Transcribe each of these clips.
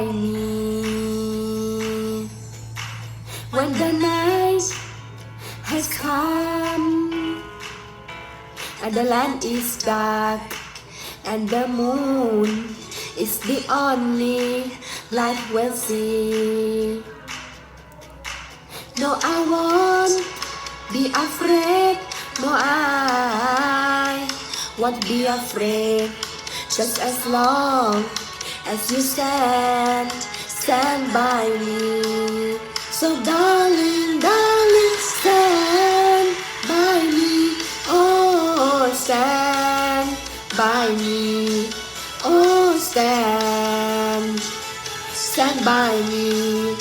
by me. When the night has come and the land is dark and the moon is the only light we'll see. No I won't be afraid. No I won't be afraid. Just as long as you stand stand by me. So darling darling stand by me. Oh stand by me. Oh stand stand by me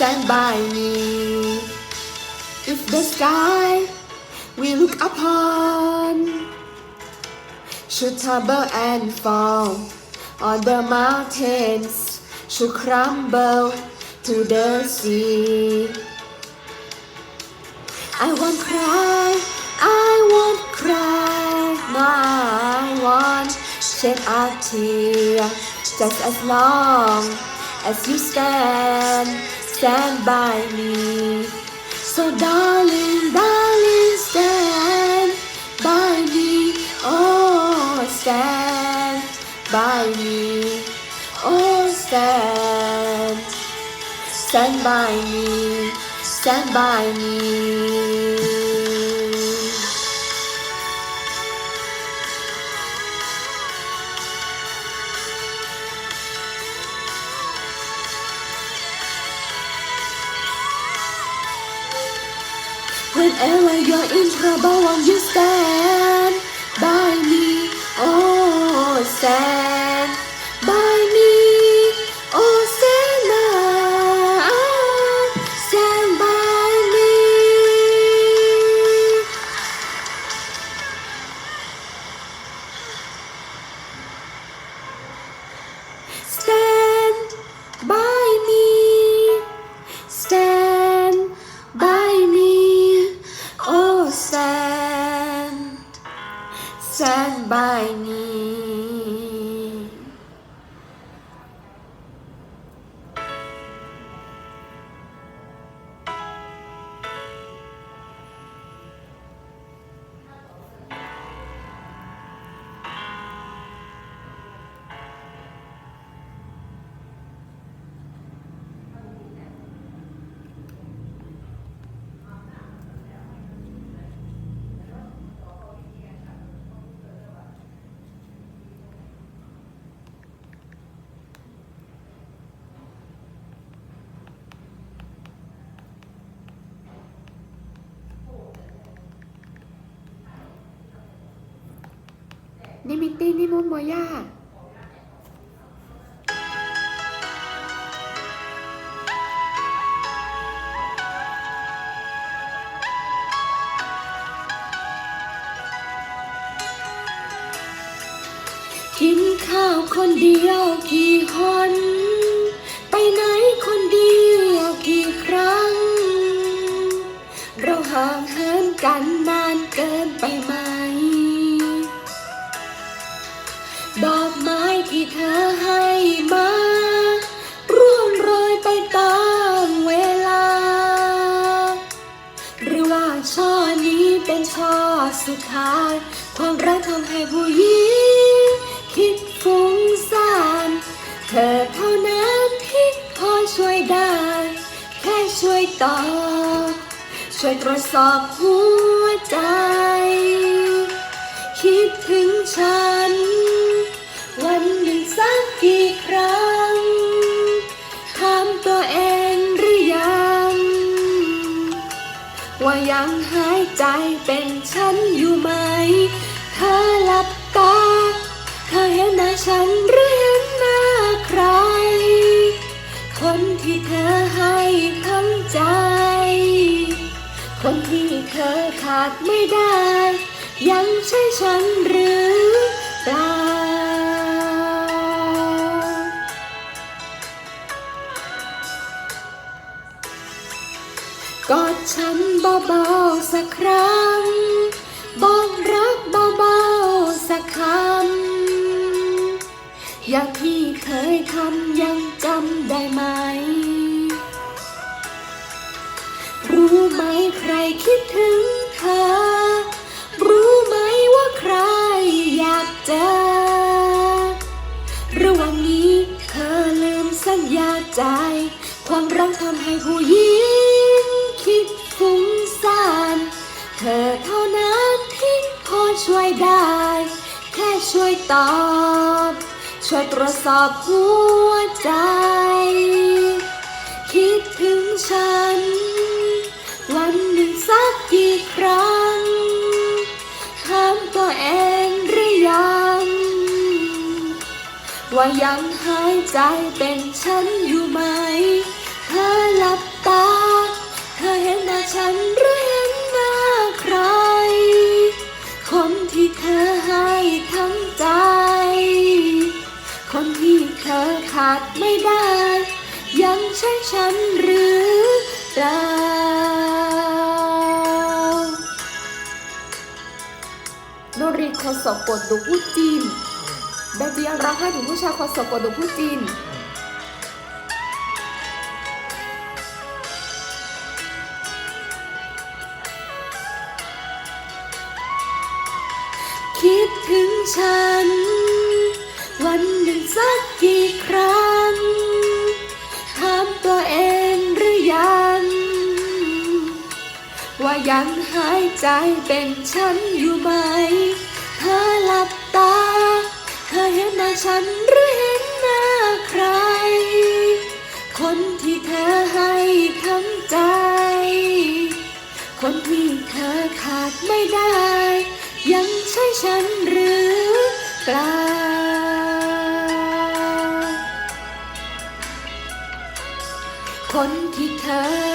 stand by me. If the sky we look upon should tumble and fall on the mountains should crumble to the sea. I won't cry, I won't cry, no, I won't shed a tear just as long as you stand, stand by me. So darling, darling, stand by me, oh, stand by me, oh, stand, stand by me, stand by me. Whenever you're in trouble, won't you stand นี่มิตตี้นี่มุนโมย่า สอบหัวใจ คิดถึงฉัน วันหนึ่งสักกี่ครั้งถามตัวเองหรือยัง ว่ายังหายใจเป็นฉันอยู่ไหม เธอหลับตา เธอเห็นหน้าฉันหรือ คนที่เธอขาดไม่ได้ ยังใช่ฉันหรือเปล่ากอดฉันเบาๆสักครั้ง บอกรักเบาๆสักคำ อย่างที่เคยทำยังจำได้ไหม ช่วยตอบ ช่วยตรวจสอบหัวใจ คิดถึงฉัน วันหนึ่งสักกี่ครั้งถามตัวเองหรือยัง ว่ายังหายใจเป็นฉันอยู่ไหม เธอหลับตา เธอเห็นหน้าฉันหรือเห็นหน้าใคร คนที่เธอ ทั้งใจ คนที่เธอขาดไม่ได้ ยังใช่ฉันหรือเปล่าโนรีคนสอบกดดูผู้จีนแบบจียังร้องให้ถึงผู้ชายคนสอบกดดูผู้จีน ฉันอยู่ไหม เธอหลับตา เธอเห็นหน้าฉันหรือเห็นหน้าใคร คนที่เธอให้ทั้งใจ คนที่เธอขาดไม่ได้ ยังใช่ฉันหรือเปล่าคนที่เธอ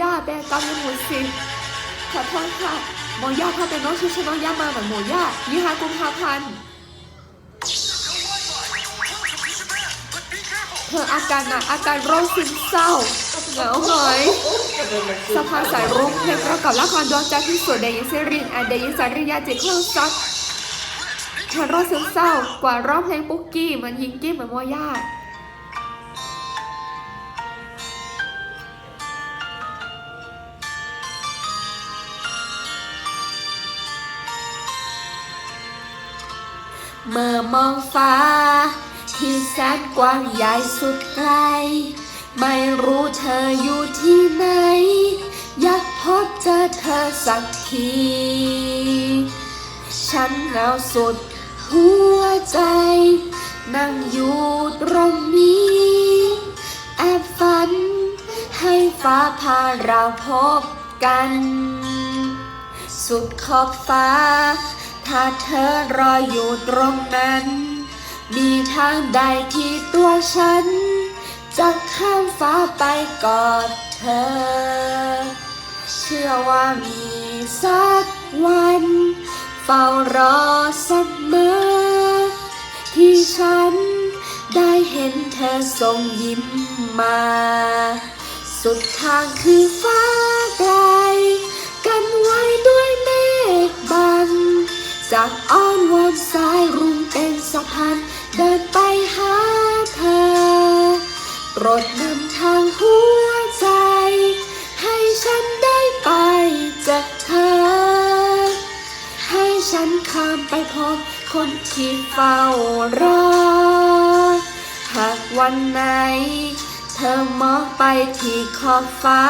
ย่าแบกำยังหมดสิขอโทษค่ะโมย่าถ้าเป็นน้องชื่อชน้องย่ามาเหมือนโมย่ายี่ห้ากุมภาพันธ์เธออาการหนักอาการโรคซึมเศร้าเหงาหงอยสะพานสายรุ้งเพลงประกอบละครดวงใจที่สวยเดยินเซรินแอนเดยิสาริยาเจเครื่องซักเธอโรคซึมเศร้ากว่าร้องเพลงปุ๊กกี้เหมือนยิงกี้เหมือนโมย่า มอมองฟ้า ที่แสนกว้างใหญ่สุดไกล ไม่รู้เธออยู่ที่ไหน อยากพบเจอเธอสักที ฉันเหงาสุดหัวใจ นั่งอยู่ตรงนี้ แอบฝัน ให้ฟ้าพาเราพบกัน สุดขอบฟ้า ถ้าเธอรออยู่ตรงนั้น มีทางใดที่ตัวฉัน จะข้ามฟ้าไปกอดเธอ เชื่อว่ามีสักวัน เฝ้ารอเสมอที่ฉันได้เห็นเธอส่งยิ้มมา สุดทางคือฟ้าไกล กันไว้ด้วยเมฆบัง จากอ้อนวอนสายรุ้งเป็นสะพานเดินไปหาเธอโปรดนำทางหัวใจ ให้ฉันได้ไปเจอเธอ ให้ฉันข้ามไปพบคนที่เฝ้ารอ หากวันไหน เธอมองไปที่ขอบฟ้า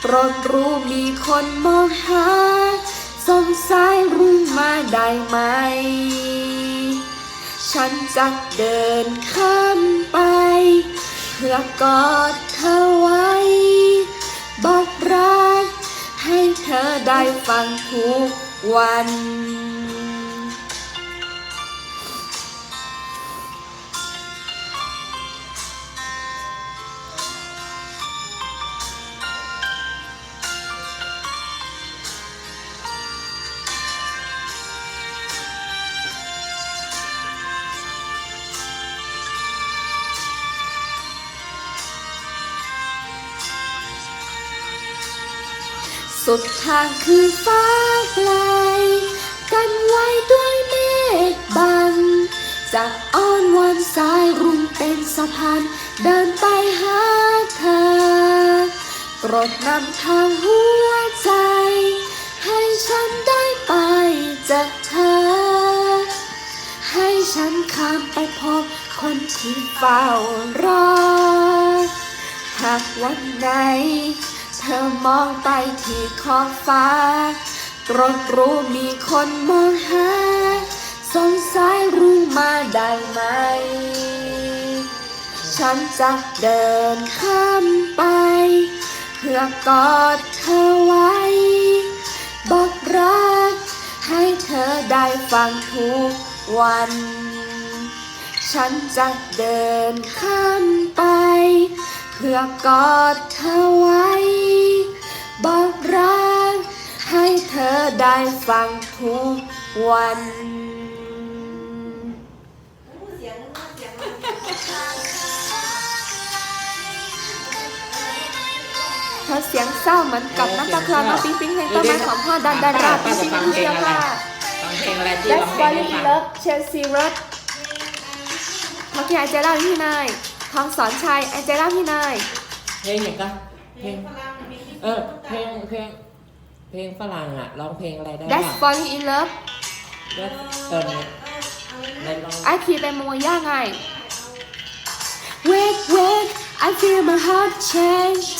โปรดรู้มีคนมองหา ได้ไหม ฉันจะเดินข้ามไป เพื่อกอดเธอไว้ บอกรักให้เธอได้ฟังทุกวัน สุดทางคือฟ้าไกล กันไว้ด้วยเมฆบังจะอ้อนวอนสายรุ้งเป็นสะพาน เดินไปหาเธอโปรดนำทางหัวใจ ให้ฉันได้ไปเจอเธอ ให้ฉันข้ามไปพบคนที่เฝ้ารอ หากวันไหน ธอมองไปที่ขอบฟ้าโปรดรู้มีคนมองหา สงสัยรู้มาได้ไหม ฉันจะเดินข้ามไป เพื่อกอดเธอไว้ บอกรัก ให้เธอได้ฟังทุกวัน ฉันจะเดินข้ามไป เพื่อกอดเธอไว้ บอกรักให้เธอได้ฟังทุกวันเธอเสียงเศร้าเหมือนกับน้ำตาคลอน้องปิ๊งปิ๊งเพลงต้นไม้ของพ่อดันดันราปิ๊งปิ๊งปิ๊งเชื่อผ้าฟังเพลงอะไรที่ That's ร้องเพลง Falling ให้ in ฟัง Love Chelsea Road พักยายเจล่าพี่นาย ทองสอนชัยแอนเจล่าพี่นายเพลงอย่างก็เพลงเออเพลงเพลงเพลงฝรั่งอะร้องเพลงอะไรได้ That's บ้าง Falling in Love เดี๋ยวเออเนี่ยในลองไอคีเป็นโมย่าไง Wait wait I feel my heart changed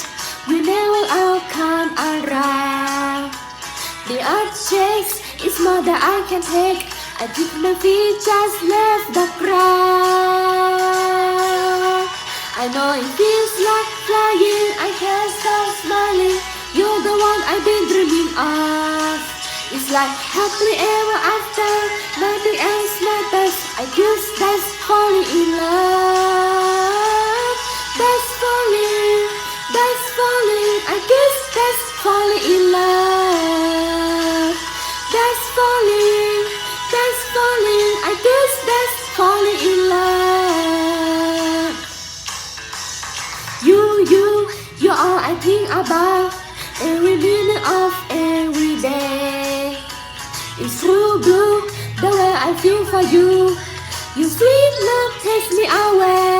We never all come around The earth shakes It's more than I can take I think my feet just left the ground I know it feels like flying. I can't stop smiling. You're the one I've been dreaming of. It's like happily ever after. Nothing else matters. I guess that's falling in love. That's falling. That's falling. I guess that's falling you, all I think about every minute of every day. It's true blue, the way I feel for you. Your sweet love takes me away.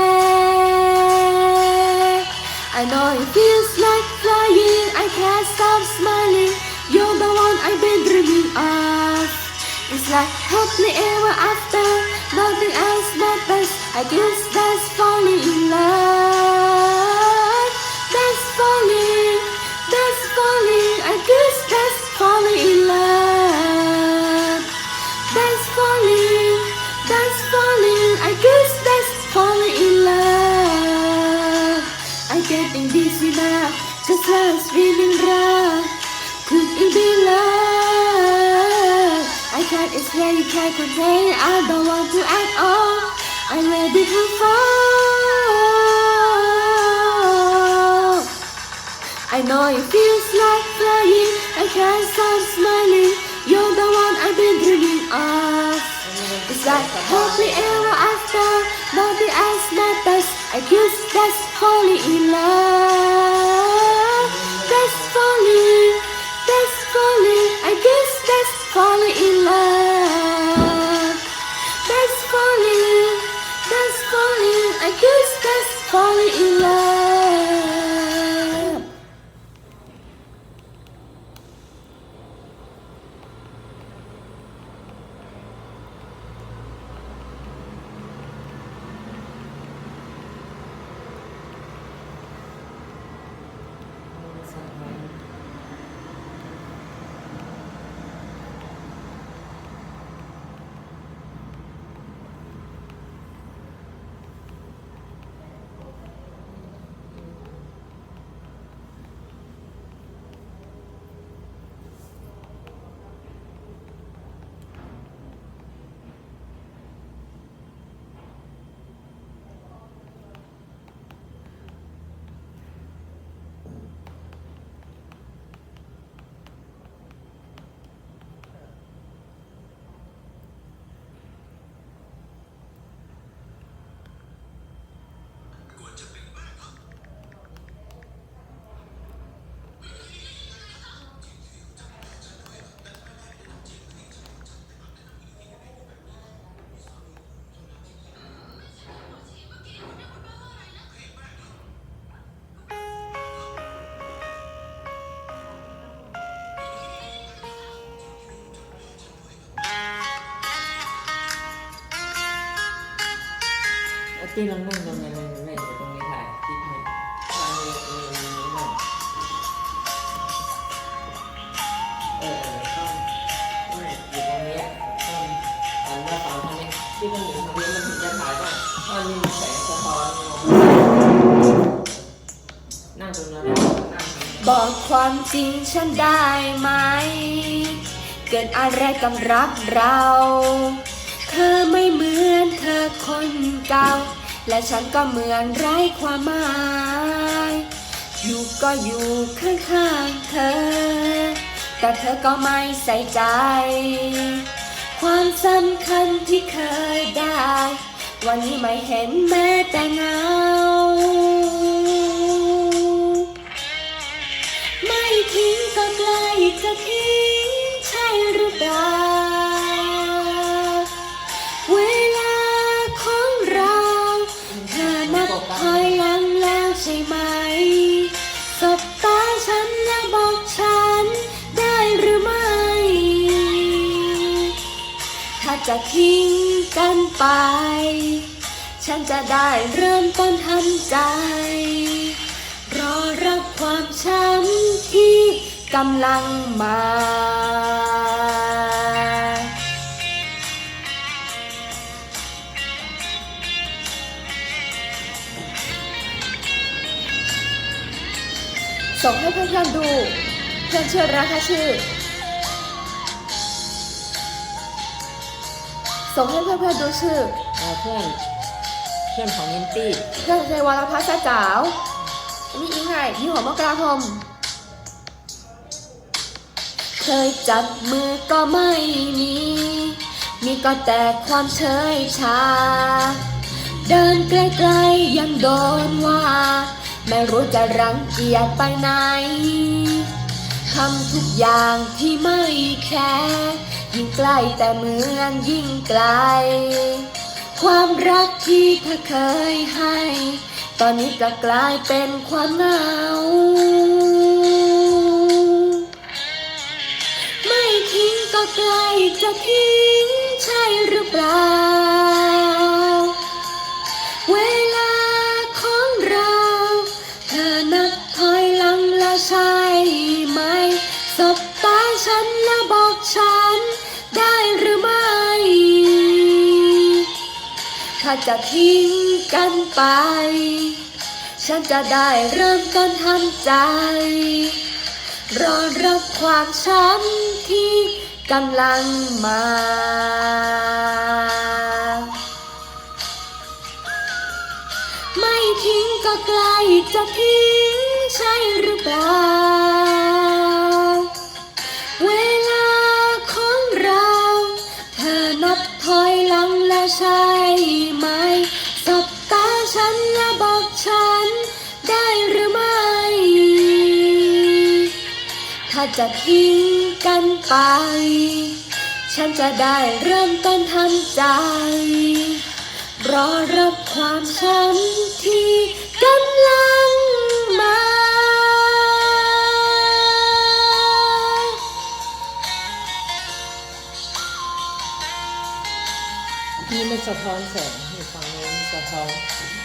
I know it feels like flying, I can't stop smiling. You're the one I've been dreaming of. It's like happily ever after, nothing else matters. I guess that's falling in love. Can't explain, you can't contain. I don't want to at all. I'm ready to fall. I know it feels like flying. I can't stop smiling. You're the one I've been dreaming of. It's like a happy ever after. Nothing else matters. I guess that's falling in love. ที่ลองนั่งตรงนั้นนั่อยู่ตรงนี้ถ่ายคลิปให้ทางนี้นี่นี่นี่เออเออต้องนั่อยู่ตรงเนี้ยต้องหันมาฝั่งทางนี้ที่มันอยู่ทางนี้มันถึงจะถ่ายได้เพราะนี่มันแสงสะท้อนออกมานั่งตรงนั้นนะนั่งตรงนั้บอกความจริงฉันได้ไหม เกิดอะไรกับรักเรา เธอไม่เหมือนเธอคนเก่า และฉันก็เหมือนไร้ความหมาย อยู่ก็อยู่ข้างๆเธอ แต่เธอก็ไม่ใส่ใจ ความสำคัญที่เคยได้ วันนี้ไม่เห็นแม้แต่เงา ไม่ทิ้งก็ใกล้จะทิ้ง จะทิ้งกันไป ฉันจะได้เริ่มต้นทำใจ รอรับความช้ำที่กำลังมา ส่งให้เพื่อนๆดู เพื่อนเชื่อรักค่ะชื่อ ส่งให้เพื่อนๆดูชื่อเอาเพื่อน เพื่อนของมินตี้ เพื่อนในวรพัฒน์สะจ๋าวอันนี้อิงไงยี่หัวมกราคม เคยจับมือก็ไม่มี มีก็แต่ความเฉยชา เดินใกล้ๆยังโดนว่า ไม่รู้จะรังเกียจไปไหนทำทุกอย่างที่ไม่แคร์ ยิ่งใกล้แต่เหมือนยิ่งไกล ความรักที่เธอเคยให้ ตอนนี้ก็กลายเป็นความเหงา ไม่ทิ้งก็ใกล้จะทิ้งใช่หรือเปล่า จะทิ้งกันไป ฉันจะได้เริ่มต้นทำใจ รอรับความช้ำที่กำลังมา ไม่ทิ้งก็ใกล้จะทิ้งใช่หรือเปล่า ใช่ไหมสบตาฉันและบอกฉัน ได้หรือไม่ ถ้าจะทิ้งกันไป ฉันจะได้เริ่มต้นทำใจ รอรับความช้ำที่ นี่มันส